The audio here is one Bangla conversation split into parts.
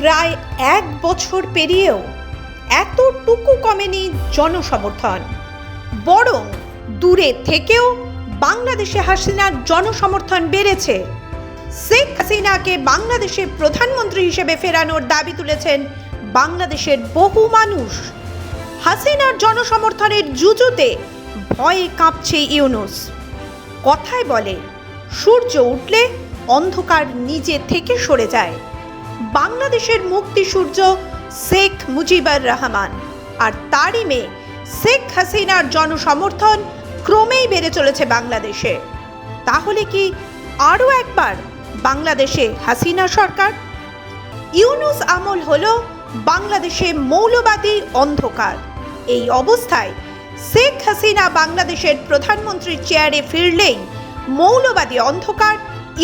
প্রায় এক বছর পেরিয়েও এতটুকু কমেনি জনসমর্থন। বরং দূরে থেকেও বাংলাদেশে হাসিনার জনসমর্থন বেড়েছে। শেখ হাসিনাকে বাংলাদেশের প্রধানমন্ত্রী হিসেবে ফেরানোর দাবি তুলেছেন বাংলাদেশের বহু মানুষ। হাসিনার জনসমর্থনের জুজুতে ভয়ে কাঁপছে ইউনুস। কথায় বলে, সূর্য উঠলে অন্ধকার নিজে থেকে সরে যায়। বাংলাদেশের মুক্তি সূর্য শেখ মুজিবুর রহমান। আর তারই মেয়ে শেখ হাসিনার জনসমর্থন ক্রমেই বেড়ে চলেছে বাংলাদেশে। তাহলে কি আরও একবার বাংলাদেশে হাসিনা সরকার? ইউনুস আমল হল বাংলাদেশে মৌলবাদী অন্ধকার। এই অবস্থায় শেখ হাসিনা বাংলাদেশের প্রধানমন্ত্রীর চেয়ারে ফিরলেই মৌলবাদী অন্ধকার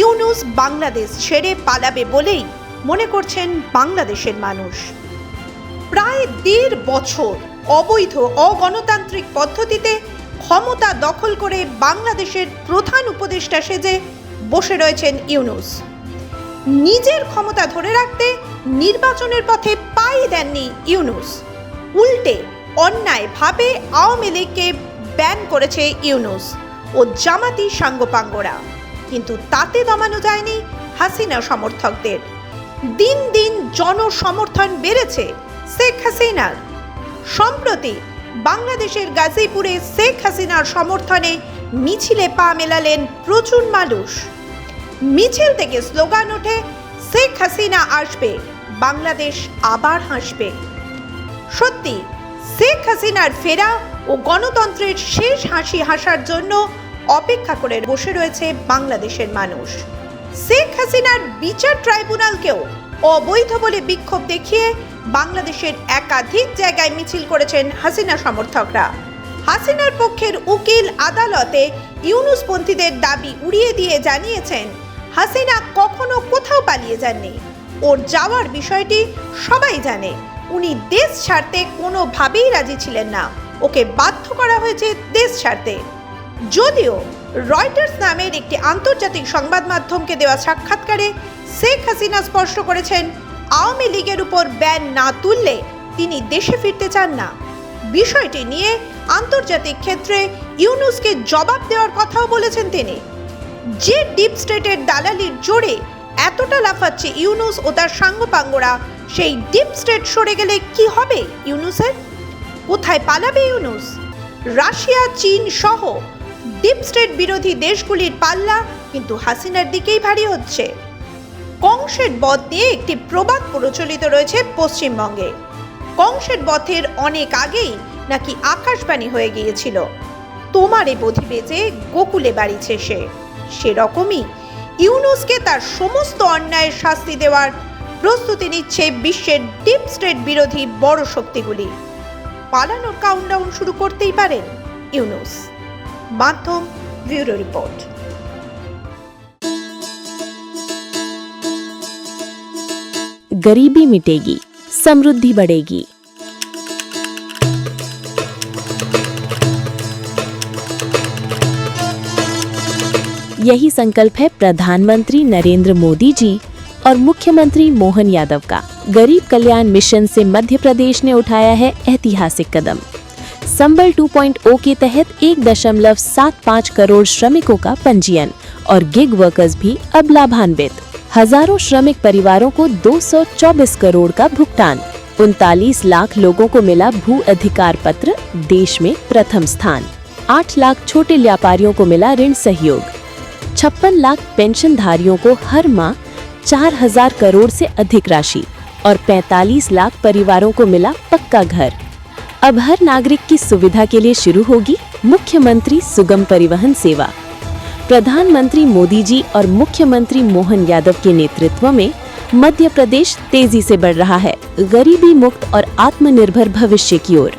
ইউনুস বাংলাদেশ ছেড়ে পালাবে বলেই মনে করছেন বাংলাদেশের মানুষ। প্রায় দেড় বছর অবৈধ অগণতান্ত্রিক পদ্ধতিতে ক্ষমতা দখল করে বাংলাদেশের প্রধান উপদেষ্টা সেজে বসে রয়েছেন ইউনুস। নিজের ক্ষমতা ধরে রাখতে নির্বাচনের পথে পাই দেননি ইউনুস। উল্টে অন্যায়ভাবে আওয়ামী লীগকে ব্যান করেছে ইউনুস ও জামাতি সাঙ্গপাঙ্গরা। কিন্তু তাতে দমানো যায়নি হাসিনা সমর্থকদের। দিন দিন জনসমর্থন বেড়েছে শেখ হাসিনার। সম্প্রতি বাংলাদেশের গাজীপুরে শেখ হাসিনার সমর্থনে মিছিলে পা মেলালেন প্রচুর মানুষ। মিছিল থেকে স্লোগান ওঠে, শেখ হাসিনা আসবে, বাংলাদেশ আবার হাসবে। সত্যি, শেখ হাসিনার ফেরা ও গণতন্ত্রের শেষ হাসি হাসার জন্য অপেক্ষা করে বসে রয়েছে বাংলাদেশের মানুষ। শেখ হাসিনার বিচার ট্রাইব্যুনালকেও অবৈধ বলে বিক্ষোভ দেখিয়ে বাংলাদেশের একাধিক জায়গায় মিছিল করেছেন হাসিনা সমর্থকরা। হাসিনার পক্ষের উকিল আদালতে ইউনুসপন্থীদের দাবি উড়িয়ে দিয়ে জানিয়েছেন, হাসিনা কখনো কোথাও পালিয়ে যাননি। ওর যাওয়ার বিষয়টি সবাই জানে। উনি দেশ ছাড়তে কোনোভাবেই রাজি ছিলেন না। ওকে বাধ্য করা হয়েছে দেশ ছাড়তে। যদিও রয়টার্স নামের একটি আন্তর্জাতিক সংবাদ মাধ্যমকে দেওয়া সাক্ষাৎকারে শেখ হাসিনা স্পষ্ট করেছেন, আওয়ামী লীগের উপর ব্যান না তুললে তিনি দেশে ফিরতে চান না। বিষয়টি নিয়ে আন্তর্জাতিক ক্ষেত্রে ইউনুসকে জবাব দেওয়ার কথাও বলেছেন তিনি। যে ডিপ স্টেটের দালালির জোরে এতটা লাফাচ্ছে ইউনুস ও তার সাঙ্গপাঙ্গরা, সেই ডিপ স্টেট সরে গেলে কি হবে ইউনুসের? কোথায় পালাবে ইউনুস? রাশিয়া, চীন সহ ডিপ স্টেট বিরোধী দেশগুলির পাল্লা কিন্তু হাসিনার দিকেই ভারী হচ্ছে। কংসের বধ নিয়ে একটি প্রবাদ প্রচলিত রয়েছে পশ্চিমবঙ্গে। কংসের বধের অনেক আগেই নাকি আকাশবাণী হয়ে গিয়েছিল। তোমারে বধিবে যে গোকুলে বাড়িছে সে সেরকমই ইউনুসকে তার সমস্ত অন্যায়ের শাস্তি দেওয়ার প্রস্তুতি নিচ্ছে বিশ্বের ডিপ স্টেট বিরোধী বড় শক্তিগুলি। পালানোর কাউন্টডাউন শুরু করতেই পারেন ইউনুস। মাধ্যম ব্যুরো রিপোর্ট गरीबी मिटेगी समृद्धि बढ़ेगी यही संकल्प है प्रधानमंत्री नरेंद्र मोदी जी और मुख्यमंत्री मोहन यादव का गरीब कल्याण मिशन से मध्य प्रदेश ने उठाया है ऐतिहासिक कदम संबल 2.0 के तहत एक दशमलव सात पाँच करोड़ श्रमिकों का पंजीयन और गिग वर्कर्स भी अब लाभान्वित। हज़ारों श्रमिक परिवारों को 224 करोड़ का भुगतान, उनतालीस लाख लोगों को मिला भू अधिकार पत्र, देश में प्रथम स्थान। आठ लाख छोटे व्यापारियों को मिला ऋण सहयोग। छप्पन लाख पेंशनधारियों को हर माह चार हज़ार करोड़ से अधिक राशि और 45 लाख परिवारों को मिला पक्का घर। अब हर नागरिक की सुविधा के लिए शुरू होगी मुख्यमंत्री सुगम परिवहन सेवा। प्रधानमंत्री मोदी जी और मुख्यमंत्री मोहन यादव के नेतृत्व में मध्य प्रदेश तेज़ी से बढ़ रहा है, गरीबी मुक्त और आत्मनिर्भर भविष्य की ओर।